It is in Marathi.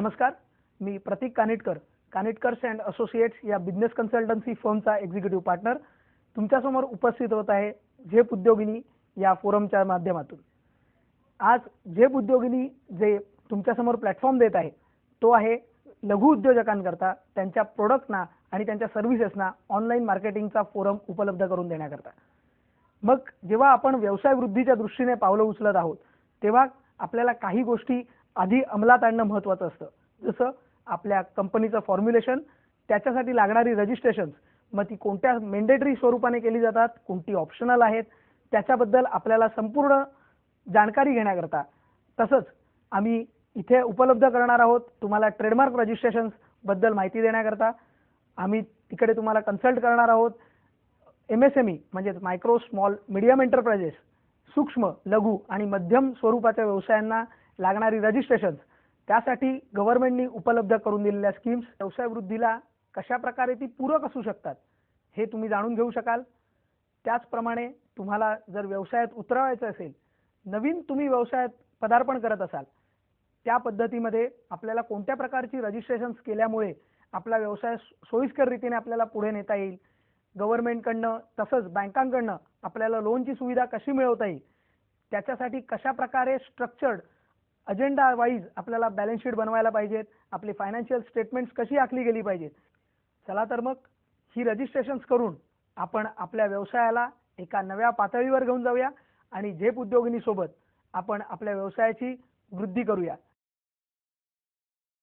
नमस्कार मी प्रतीक कानिटकर कानिटकर्स अँड असोसिएट्स या बिझनेस कन्सल्टन्सी फर्मचा एक्झिक्युटिव्ह पार्टनर तुमच्यासमोर उपस्थित होत आहे झेप उद्योगिनी या फोरमच्या माध्यमातून. आज झेप उद्योगिनी जे तुमच्यासमोर प्लॅटफॉर्म देत आहे तो आहे लघु उद्योजकांकरता त्यांच्या प्रोडक्टना आणि त्यांच्या सर्व्हिसेसना ऑनलाईन मार्केटिंगचा फोरम उपलब्ध करून देण्याकरता. मग जेव्हा आपण व्यवसाय वृद्धीच्या दृष्टीने पावलं उचलत आहोत तेव्हा आपल्याला काही गोष्टी आधी अंमलात आणणं महत्त्वाचं असतं. जसं आपल्या कंपनीचं फॉर्म्युलेशन त्याच्यासाठी लागणारी रजिस्ट्रेशन्स मग ती कोणत्या मेंडेटरी स्वरूपाने केली जातात कोणती ऑप्शनल आहेत त्याच्याबद्दल आपल्याला संपूर्ण जाणकारी घेण्याकरता. तसंच आम्ही इथे उपलब्ध करणार आहोत तुम्हाला ट्रेडमार्क रजिस्ट्रेशन्सबद्दल माहिती देण्याकरता. आम्ही तिकडे तुम्हाला कन्सल्ट करणार आहोत. एम एस एम ई म्हणजेच मायक्रो स्मॉल मिडियम एंटरप्राइजेस सूक्ष्म लघु आणि मध्यम स्वरूपाच्या व्यवसायांना लागणारी रजिस्ट्रेशन्स त्यासाठी गव्हर्नमेंटनी उपलब्ध करून दिलेल्या स्कीम्स व्यवसाय वृद्धीला कशा प्रकारे ती पूरक असू शकतात हे तुम्ही जाणून घेऊ शकाल. त्याचप्रमाणे तुम्हाला जर व्यवसायात उतरवायचं असेल नवीन तुम्ही व्यवसायात पदार्पण करत असाल त्या पद्धतीमध्ये आपल्याला कोणत्या प्रकारची रजिस्ट्रेशन्स केल्यामुळे आपला व्यवसाय सोयीस्कर रीतीने आपल्याला पुढे नेता येईल? गव्हर्नमेंटकडनं तसंच बँकांकडनं आपल्याला लोनची सुविधा कशी मिळवता येईल? त्याच्यासाठी कशा प्रकारे स्ट्रक्चर्ड अजेंडा वाईज आपल्याला बॅलन्स शीट बनवायला पाहिजेत. आपली फायनान्शियल स्टेटमेंट्स कशी आखली गेली पाहिजेत? चला तर मग ही रजिस्ट्रेशन्स करून आपण आपल्या व्यवसायाला एका नव्या पातळीवर घेऊन जाऊया आणि झेप उद्योगिनीसोबत आपण आपल्या व्यवसायाची वृद्धी करूया.